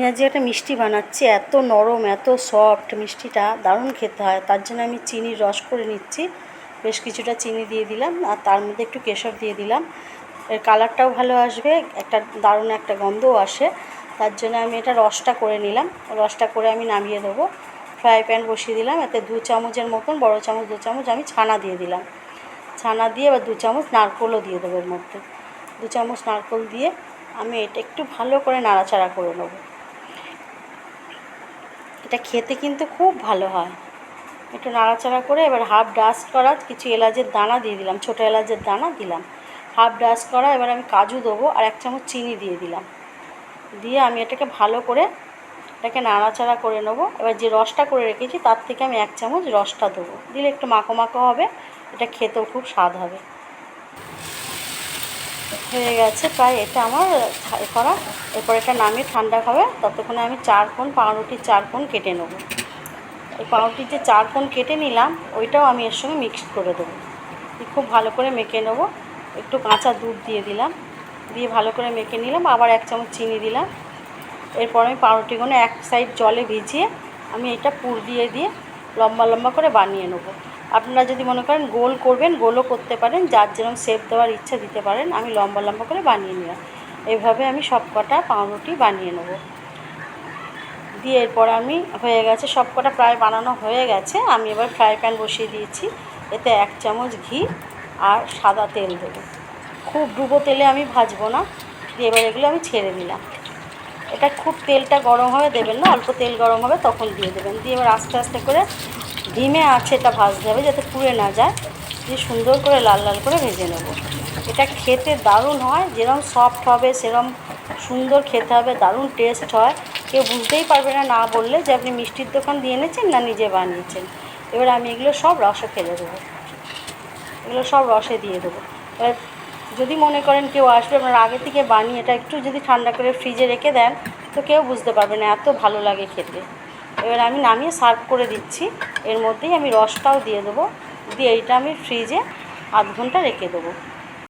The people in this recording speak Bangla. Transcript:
আমি আজকে একটা মিষ্টি বানাচ্ছি, এত নরম, এত সফট মিষ্টিটা দারুণ খেতে হয়। তার জন্য আমি চিনির রস করে নিচ্ছি, বেশ কিছুটা চিনি দিয়ে দিলাম, আর তার মধ্যে একটু কেশর দিয়ে দিলাম। এর কালারটাও ভালো আসবে, একটা দারুণ একটা গন্ধও আসে। তার জন্য আমি এটা রসটা করে নিলাম, রসটা করে আমি নামিয়ে দেবো। ফ্রাই প্যান বসিয়ে দিলাম, এতে দু চামচের মতন, বড় চামচ, দু চামচ আমি ছানা দিয়ে দিলাম। ছানা দিয়ে এবার দু চামচ নারকোলও দিয়ে দেবো এর মধ্যে। দু চামচ নারকোল দিয়ে আমি এটা একটু ভালো করে নাড়াচাড়া করে নেব। এটা খেতে কিন্তু খুব ভালো হয়। একটু নাড়াচাড়া করে এবার হাফ ডাস্ট করা কিছু এলাচের দানা দিয়ে দিলাম, ছোটো এলাচের দানা দিলাম। হাফ ডাস্ট করা, এবার আমি কাজু দেবো আর এক চামচ চিনি দিয়ে দিলাম। দিয়ে আমি এটাকে ভালো করে এটাকে নাড়াচাড়া করে নেব। এবার যে রসটা করে রেখেছি, তার থেকে আমি এক চামচ রসটা দেবো। দিলে একটু মাখো মাখো হবে, এটা খেতেও খুব স্বাদ হবে। হয়ে গেছে, প্রায় এটা আমার করা। এরপর এটা নামিয়ে ঠান্ডা হবে ততক্ষণে আমি চার কোণ পাউরুটির চার কোণ কেটে নেব। এই পাউরুটির যে চার কোণ কেটে নিলাম, ওইটাও আমি এর সঙ্গে মিক্সড করে দেবো। খুব ভালো করে মেখে নেব। একটু কাঁচা দুধ দিয়ে দিলাম। দিয়ে ভালো করে মেখে নিলাম। আবার এক চামচ চিনি দিলাম। এরপর আমি পাউরুটিগুলো এক সাইড জলে ভিজিয়ে আমি এটা পুর দিয়ে দিয়ে লম্বা লম্বা করে বানিয়ে নেব। আপনারা যদি মনে করেন গোল করবেন, গোলও করতে পারেন, যার যেরকম শেপ দেওয়ার ইচ্ছা দিতে পারেন, আমি লম্বা লম্বা করে বানিয়ে নিলাম। এভাবে আমি সব কটা পাউরুটি বানিয়ে নেব। দিয়ে এরপর আমি হয়ে গেছে সব কটা প্রায় বানানো হয়ে গেছে। আমি এবার ফ্রাই প্যান বসিয়ে দিয়েছি। এতে এক চামচ ঘি আর সাদা তেল দেবো। খুব ডুবো তেলে আমি ভাজবো না। দিয়ে এবার এগুলো আমি ছেড়ে দিলাম। এটা খুব তেলটা গরম হবে দেবেন না, অল্প তেল গরম হবে তখন দিয়ে দেবেন। দিয়ে এবার আস্তে আস্তে করে ডিমে আছে এটা ভাজতে হবে যাতে পুড়ে না যায়। দিয়ে সুন্দর করে লাল লাল করে ভেজে নেব। এটা খেতে দারুণ হয় যেরকম সফট হবে সেরকম সুন্দর খেতে হবে, দারুণ টেস্ট হয়। কেউ বুঝতেই পারবে না না বললে যে আপনি মিষ্টির দোকান দিয়ে এনেছেন না নিজে বানিয়েছেন। এবার আমি এগুলো সব রসে ফেলে দেবো। এগুলো সব রসে দিয়ে দেবো। এবার যদি মনে করেন কেউ আসবে, আপনার আগে থেকে বানিয়ে এটা একটু যদি ঠান্ডা করে ফ্রিজে রেখে দেন, তো কেউ বুঝতে পারবে না, এত ভালো লাগে খেতে। এবার আমি নামিয়ে সার্ভ করে দিচ্ছি। এর মধ্যেই আমি রসটাও দিয়ে দেবো। দিয়ে এইটা আমি ফ্রিজে আধ ঘণ্টা রেখে দেবো।